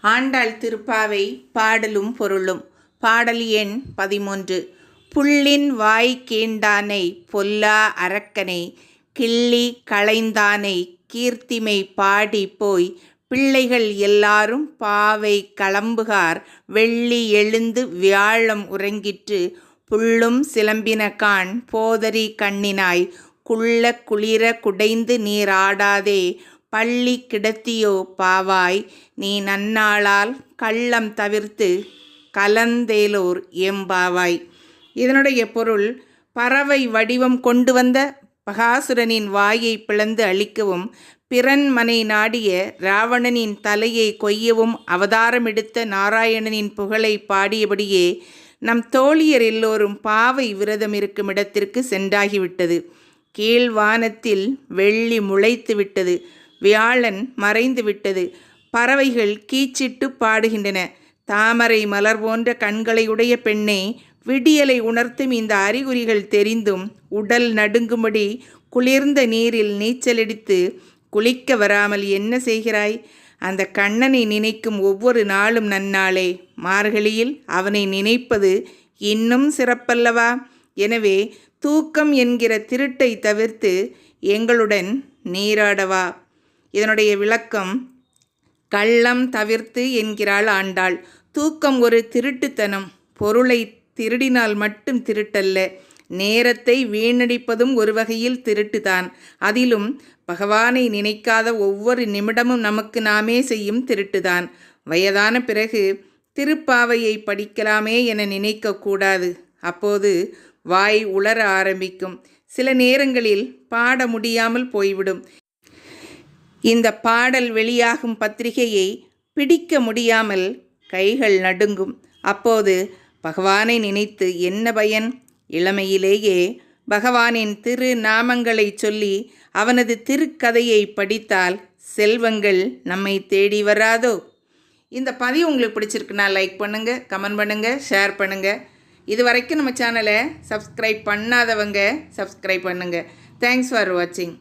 ஆண்டாள் திருப்பாவை பாடலும் பொருளும். பாடல் எண் பதிமூன்று. புள்ளின் வாய் கீண்டானை பொல்லா அரக்கனை கிள்ளி களைந்தானை கீர்த்திமை பாடி போய் பிள்ளைகள் எல்லாரும் பாவை களம்புகார் வெள்ளி எழுந்து வியாழம் உறங்கிற்று. புள்ளும் சிலம்பினகான் போதரி கண்ணினாய் குள்ள குளிர குடைந்து நீராடாதே பள்ளி கிடத்தியோ பாவாய் நீ நன்னாளால் கள்ளம் தவிர்த்து கலந்தேலோர் எம்பாவாய் இதனுடைய பொருள் பறவை வடிவம் கொண்டு வந்த பகாசுரனின் வாயை பிளந்து அழிக்கவும் பிறன்மனை நாடிய ராவணனின் தலையை கொய்யவும் அவதாரம் எடுத்த நாராயணனின் புகழை பாடியபடியே நம் தோழியர் எல்லோரும் பாவை விரதம் இருக்கும் இடத்திற்கு சென்றாகிவிட்டது. கீழ்வானத்தில் வெள்ளி முளைத்து விட்டது வியாழன் மறைந்து விட்டது பறவைகள் கீச்சிட்டு பாடுகின்றன. தாமரை மலர் போன்ற கண்களையுடைய பெண்ணே விடியலை உணர்த்தும் இந்த அறிகுறிகள் தெரிந்தும் உடல் நடுங்கும்படி குளிர்ந்த நீரில் நீச்சலடித்து குளிக்க வராமல் என்ன செய்கிறாய்? அந்த கண்ணனை நினைக்கும் ஒவ்வொரு நாளும் நன்னாளே. மார்கழியில் அவனை நினைப்பது இன்னும் சிறப்பல்லவா? எனவே தூக்கம் என்கிற திருட்டை தவிர்த்து எங்களுடன் நீராடவா? இதனுடைய விளக்கம் கள்ளம் தவிர்த்து என்கிறாள் ஆண்டாள். தூக்கம் ஒரு திருட்டுத்தனம். பொருளை திருடினால் மட்டும் திருட்டல்ல. நேரத்தை வீணடிப்பதும் ஒரு வகையில் திருட்டுதான். அதிலும் பகவானை நினைக்காத ஒவ்வொரு நிமிடமும் நமக்கு நாமே செய்யும் திருட்டுதான். வயதான பிறகு திருப்பாவையை படிக்கலாமே என நினைக்கக்கூடாது அப்போது வாய் உளர ஆரம்பிக்கும். சில நேரங்களில் பாட முடியாமல் போய்விடும். இந்த பாடல் வெளியாகும் பத்திரிகையை பிடிக்க முடியாமல் கைகள் நடுங்கும். அப்போது பகவானை நினைத்து என்ன பயன்? இளமையிலேயே பகவானின் திரு நாமங்களை சொல்லி அவனது திருக்கதையை படித்தால் செல்வங்கள் நம்மை தேடி வராதோ? இந்த பதிவு உங்களுக்கு பிடிச்சிருக்குன்னா லைக் பண்ணுங்கள் கமெண்ட் பண்ணுங்கள் ஷேர் பண்ணுங்கள் இது வரைக்கும் நம்ம சேனலை சப்ஸ்கிரைப் பண்ணாதவங்க சப்ஸ்கிரைப் பண்ணுங்கள் தேங்க்ஸ் ஃபார் வாட்சிங்.